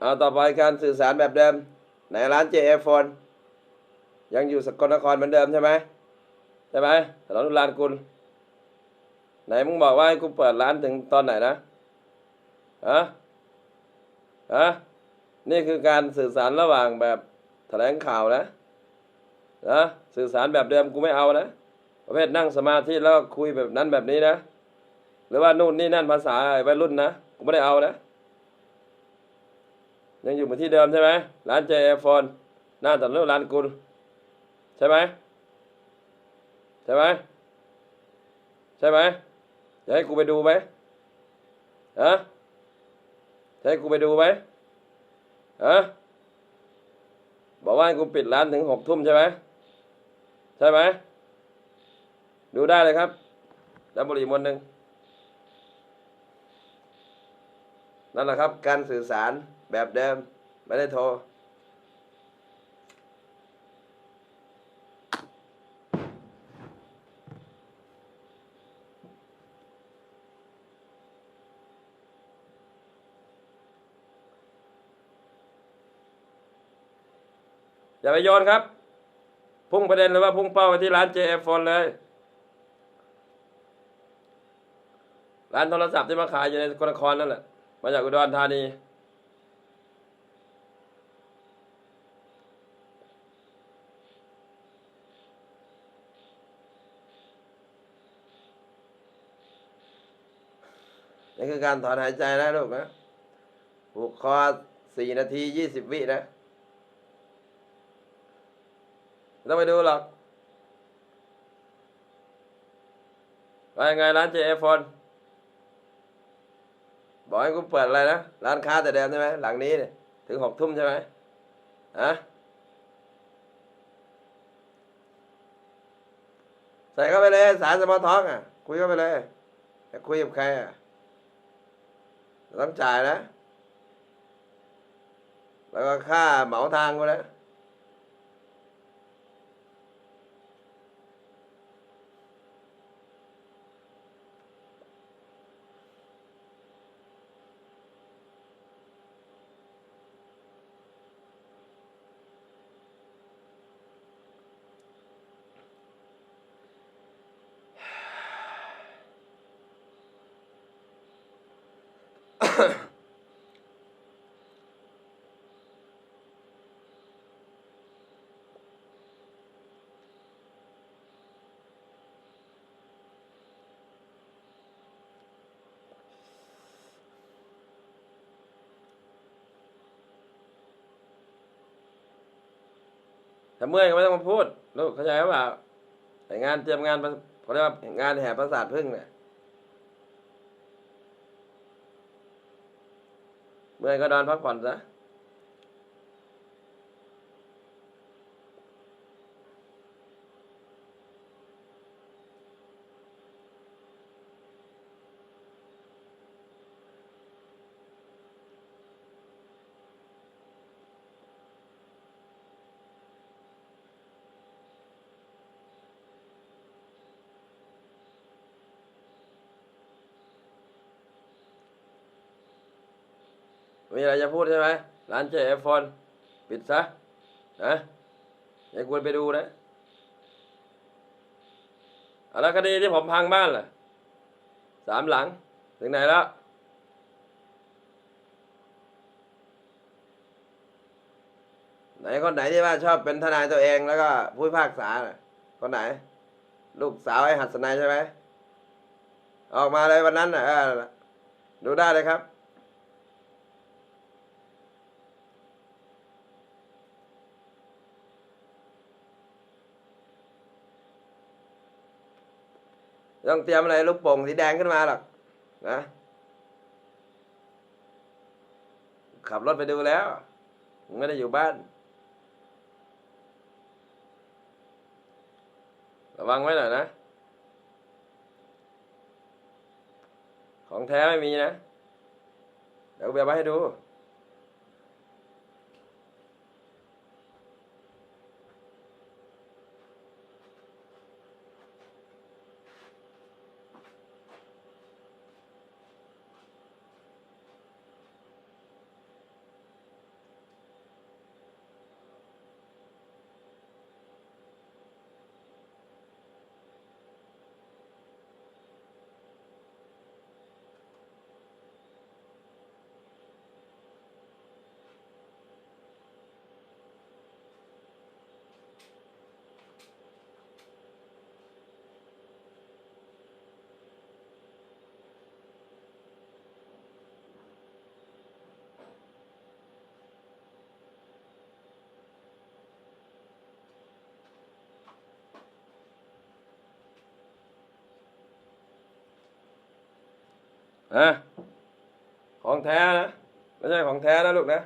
เอาต่อไปการสื่อสารแบบเดิมในร้าน JF Phone ยังอยู่สกลนครเหมือนเดิมใช่ไหมใช่ไหมถนนอุรานกุลไหนมึงบอกว่าให้กูเปิดร้านถึงตอนไหนนะฮะฮะนี่คือการสื่อสารระหว่างแบบแถลงข่าวนะนะสื่อสารแบบเดิมกูไม่เอานะประเภทนั่งสมาธิแล้วคุยแบบนั้นแบบนี้นะ หรือว่านู่นนี่นั่นภาษาวัยรุ่นนะกูไม่ได้เอานะ ยังอยู่เหมือนที่เดิมใช่ไหมร้านเจเอฟอนหน้าถนนร้านกุลใช่ไหมใช่ไหมใช่ไหมจะให้กูไปดูไหมฮะจะให้กูไปดูไหมฮะบอกว่าให้กูปิดร้านถึงหกทุ่มใช่ไหมใช่ไหมดูได้เลยครับดับบุหรีมวนหนึ่งนั่นแหละครับ การสื่อสาร แบบเดิม ไม่ได้โทร อย่าไปโยนครับ พุ่งประเด็นหรือว่าพุ่งเป้าไปที่ร้าน JF Phone เลยร้านโทรศัพท์ที่มาขายอยู่ในสกลนครนั่นแหละ มาจากอุดรธานี นี่คือการถอนหายใจนะลูกนะผูกคอสี่นาทียี่สิบวินะไม่ต้องไปดูหรอกว่ายังไงร้านเจเอฟอนบอกให้กูเปิดอะไรนะ ร้านค้าแต่เดิมใช่ไหมหลังนี้เนี่ยถึงหกทุ่มใช่ไหมฮะใส่เข้าไปเลย สารสมอท้องอะ คุยเข้าไปเลยจะคุยกับใครอะ ต้องจ่ายนะ แล้วก็ค่าเหมาทางกูนะ ถ้าเมื่อยก็ไม่ต้องมาพูดลูกเข้าใจหรือเปล่าแต่งานเตรียมงานประเขาเรียกว่างานแห่ประสาทพึ่งเนี่ยเมื่อยก็นอนพักผ่อนซะ มีอะไรจะพูดใช่ไหมร้านเจเอฟอนปิดซะนะอย่าควรไปดูนะอะแล้วคดีที่ผมพังบ้านล่ะสามหลัง ถึงไหนแล้วไหนคนไหนที่ว่าชอบเป็นทนายตัวเองแล้วก็ผู้พิพากษาน่ะคนไหน ลูกสาวไอ้หัสนัยใช่ไหมออกมาเลยวันนั้นน่ะดูได้เลยครับ ต้องเตรียมอะไรลูกโป่งสีแดงขึ้นมาหรอกนะขับรถไปดูแล้วไม่ได้อยู่บ้าน ระวังไว้หน่อยนะ ของแท้ไม่มีนะ เดี๋ยวกูไปเอามาให้ดู นะของแท้นะไม่ใช่ของแท้นะลูกนะ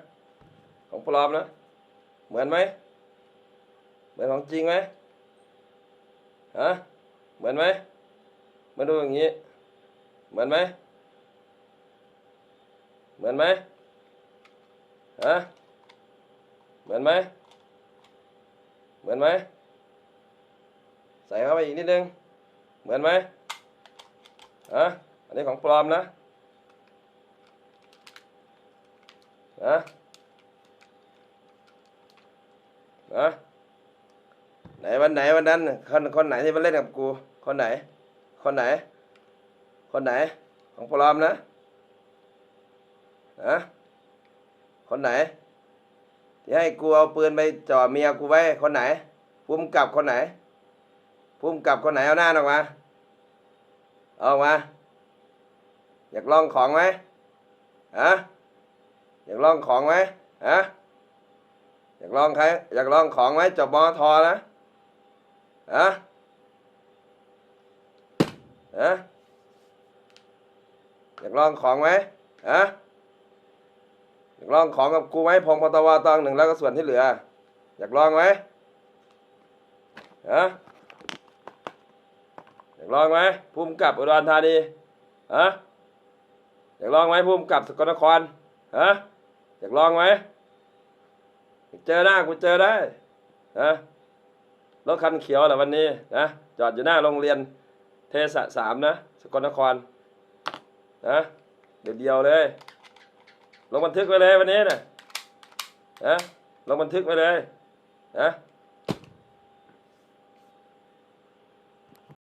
ของปลอมนะ เหมือนไหมเหมือนของจริงไหมฮะเหมือนไหมมาดูอย่างนี้ เหมือนไหมเหมือนไหมฮะเหมือนไหมเหมือนไหมใส่เข้าไปอีกนิดนึงเหมือนไหมฮะ นนี้ของปลอมนะฮะฮะไหนวันไหนวันนั้นคนคนไหนที่มาเล่นกับกู คนไหน คนไหน คนไหน ของปลอมนะฮะคนไหนที่ให้กูเอาปืนไปจ่อเมียกูไว้ คนไหนภูมิกับคนไหนภูมิกับคนไหนเอาหน้าออกมาเอาออกมา อยากลองของไหมฮะอยากลองของไหมฮะอยากลองใครอยากลองของไหมจบมอทอนะฮะฮะอยากลองของไหมฮะอยากลองของกับกูไหมพงพตวตองหนึ่งแล้วก็ส่วนที่เหลือ อยากลองไหมฮะอยากลองไหมภูมิกับอุดรธานีฮะ อยากลองไหมภูมิกับสกลนครฮะอยากลองไหมเจอหน้ากูเจอได้ฮะรถคันเขียวเหรอวันนี้นะจอดอยู่หน้าโรงเรียนเทศะสามนะสกลนครนะเดี๋ยวเดียวเลยลงบันทึกไว้เลยวันนี้นะนะลงบันทึกไว้เลยนะ